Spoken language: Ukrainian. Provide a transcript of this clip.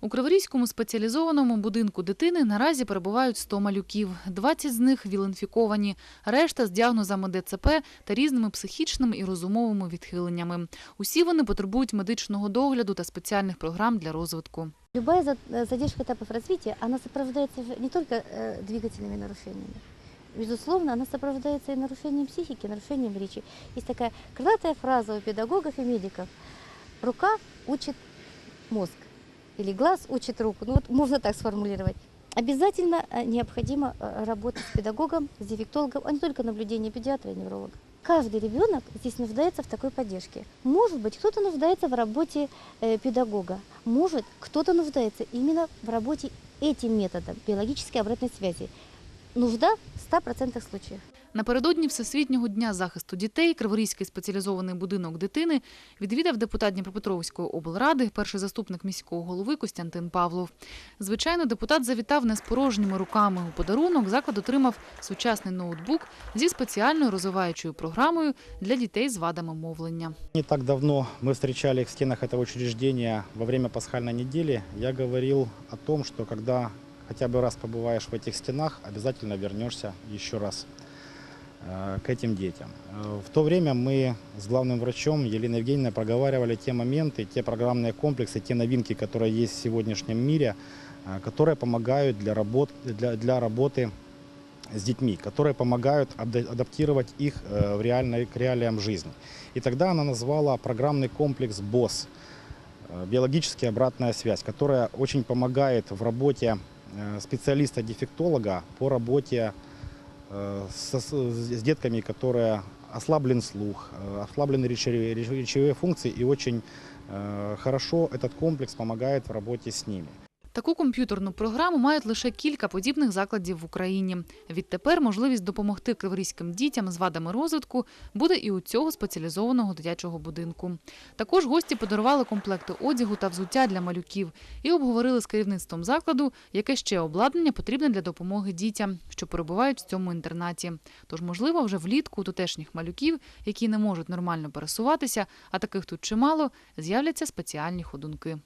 У Криворізькому спеціалізованому будинку дитини наразі перебувають 100 малюків. 20 з них віл-інфіковані, решта з діагнозами ДЦП та різними психічними і розумовими відхиленнями. Усі вони потребують медичного догляду та спеціальних програм для розвитку. Любая за- э, задержка этапов развития, она сопровождается же не только э, двигательными нарушениями. Безусловно, она сопровождается и нарушением психики, нарушением речи. Есть такая крылатая фраза у педагогов и медиков. Рука учит мозг. Или глаз учит руку. Ну вот можно так сформулировать. Обязательно э, необходимо э, работать с педагогом, с дефектологом, а не только наблюдение педиатра и невролога. Каждый ребенок здесь нуждается в такой поддержке. Может быть, кто-то нуждается в работе э, педагога, может, кто-то нуждается именно в работе этим методом биологической обратной связи. Нужда в 100% случаев. Напередодні Всесвітнього дня захисту дітей Криворізький спеціалізований будинок дитини відвідав депутат Дніпропетровської облради, перший заступник міського голови Костянтин Павлов. Звичайно, депутат завітав не з порожніми руками. У подарунок заклад отримав сучасний ноутбук зі спеціальною розвиваючою програмою для дітей з вадами мовлення. Не так давно мы встречали их в стенах этого учреждения во время пасхальной недели. Я говорил о том, что когда хотя бы раз побываешь в этих стенах, обязательно вернешься еще раз э, к этим детям. Э, В то время мы с главным врачом Еленой Евгеньевной проговаривали те моменты, те программные комплексы, те новинки, которые есть в сегодняшнем мире, э, которые помогают для, работ, для, для работы с детьми, которые помогают адаптировать их в реальной, к реалиям жизни. И тогда она назвала программный комплекс БОС, биологически обратная связь, которая очень помогает в работе специалиста-дефектолога по работе э, со- с, с детками, которые ослаблен слух, э, ослаблены речевые, речевые функции, и очень э, хорошо этот комплекс помогает в работе с ними. Таку комп'ютерну програму мають лише кілька подібних закладів в Україні. Відтепер можливість допомогти криворізьким дітям з вадами розвитку буде і у цього спеціалізованого дитячого будинку. Також гості подарували комплекти одягу та взуття для малюків і обговорили з керівництвом закладу, яке ще обладнання потрібне для допомоги дітям, що перебувають в цьому інтернаті. Тож, можливо, вже влітку у тутешніх малюків, які не можуть нормально пересуватися, а таких тут чимало, з'являться спеціальні ходунки.